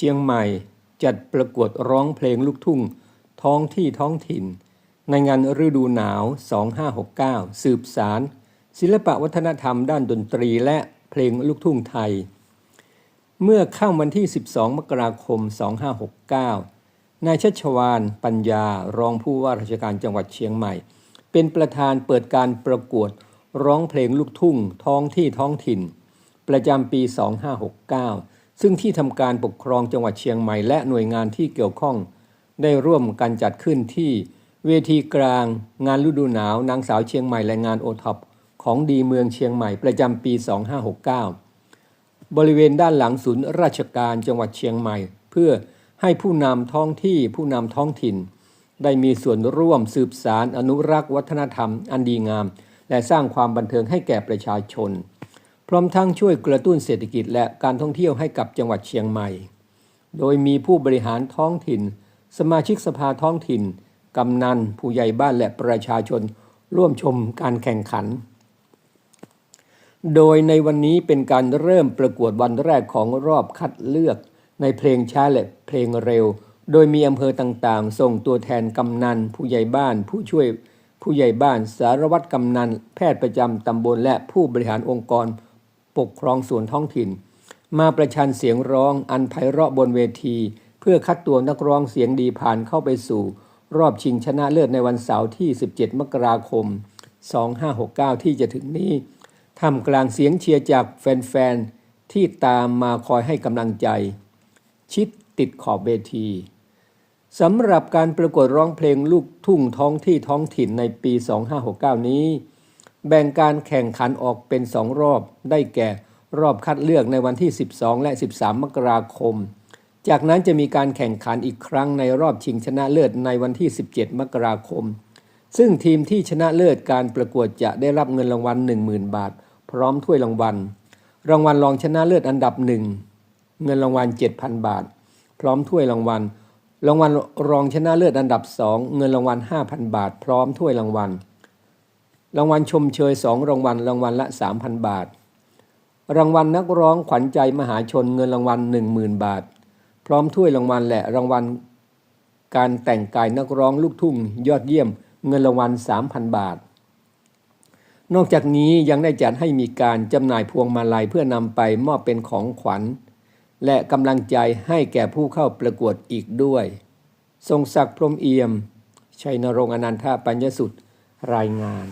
ชียงใหม่จัดประกวดร้องเพลงลูกทุ่ง ท้องที่ท้องถิ่น ในงานฤดูหนาว 2569 สืบสาร ศิลปะวัฒนธรรมด้านดนตรีและเพลงลูกทุ่งไทย เมื่อข้าวันที่ 12 มกราคม 2569 นายชัชวานปัญญารองผู้ว่าราชการจังหวัดเชียงใหม่ เป็นประธานเปิดการประกวดร้องเพลงลูกทุ่ง ท้องที่ท้องถิ่น ประจำปี 2569 ซึ่งที่ทำการปกครองจังหวัดเชียงใหม่และหน่วยงานที่เกี่ยวข้อง ได้ร่วมกันจัดขึ้นที่เวทีกลาง งานฤดูหนาวนางสาวเชียงใหม่และงานโอท็อปของดีเมืองเชียงใหม่ประจำปี 2569 บริเวณด้านหลังศูนย์ราชการจังหวัดเชียงใหม่ เพื่อให้ผู้นำท้องที่ผู้นำท้องถิ่น ได้มีส่วนร่วมสืบสารอนุรักษ์วัฒนธรรม อันดีงาม และสร้างความบันเทิงให้แก่ประชาชน พร้อมทั้งช่วยกระตุ้นเศรษฐกิจและการท่องเที่ยวให้กับจังหวัดเชียงใหม่ โดยมีผู้บริหารท้องถิ่น สมาชิกสภาท้องถิ่น กำนัน ผู้ใหญ่บ้านและประชาชนร่วมชมการแข่งขัน โดยในวันนี้เป็นการเริ่มประกวดวันแรกของรอบคัดเลือก ในเพลงช้าและเพลงเร็ว โดยมีอำเภอต่างๆ ส่งตัวแทนกำนัน ผู้ใหญ่บ้าน ผู้ช่วย ผู้ใหญ่บ้าน สารวัตรกำนัน แพทย์ประจำตำบลและผู้บริหารองค์กร ปกครองส่วนท้องถิ่น มาประชันเสียงร้องอันไพเราะบนเวที เพื่อคัดตัวนักร้องเสียงดีผ่านเข้าไปสู่ รอบชิงชนะเลิศในวันเสาร์ที่ 17 มกราคม 2569 ที่จะถึงนี้ท่ามกลางเสียงเชียร์จากแฟนๆ ที่ตามมาคอยให้กำลังใจ ชิดติดขอบเวทีสำหรับการประกวดร้องเพลงลูกทุ่งท้องที่ท้องถิ่นในปี 2569 นี้ แบ่งการแข่งขันออกเป็นสองรอบ ได้แก่รอบคัดเลือกในวันที่ 12 และ 13 มกราคม จากนั้นจะมีการแข่งขันอีกครั้งในรอบชิงชนะเลิศในวันที่ 17 มกราคม ซึ่งทีมที่ชนะเลิศการประกวดจะได้รับเงินรางวัล 10,000 บาท พร้อมถ้วยรางวัล รางวัลรองชนะเลิศอันดับหนึ่งเงินรางวัล 7,000 บาท พร้อมถ้วยรางวัล รางวัลรองชนะเลิศอันดับสองเงินรางวัล 5,000 บาท พร้อมถ้วยรางวัล รางวัลชมเชยสองรางวัลรางวัลละ 3,000 บาท รางวัลนักร้องขวัญใจมหาชนเงินรางวัล 10,000 บาท พร้อมถ้วยรางวัลและรางวัล การแต่งกายนักร้องลูกทุ่ง ยอดเยี่ยม เงินรางวัล 3,000 บาท นอกจากนี้ยังได้จัดให้มีการจำหน่ายพวงมาลัยเพื่อนำไปมอบเป็นของขวัญ และกำลังใจให้แก่ผู้เข้าประกวดอีกด้วย ทรงศักดิ์พรมเอี่ยม ชัยนรงค์อนันทปัญญสุดรายงาน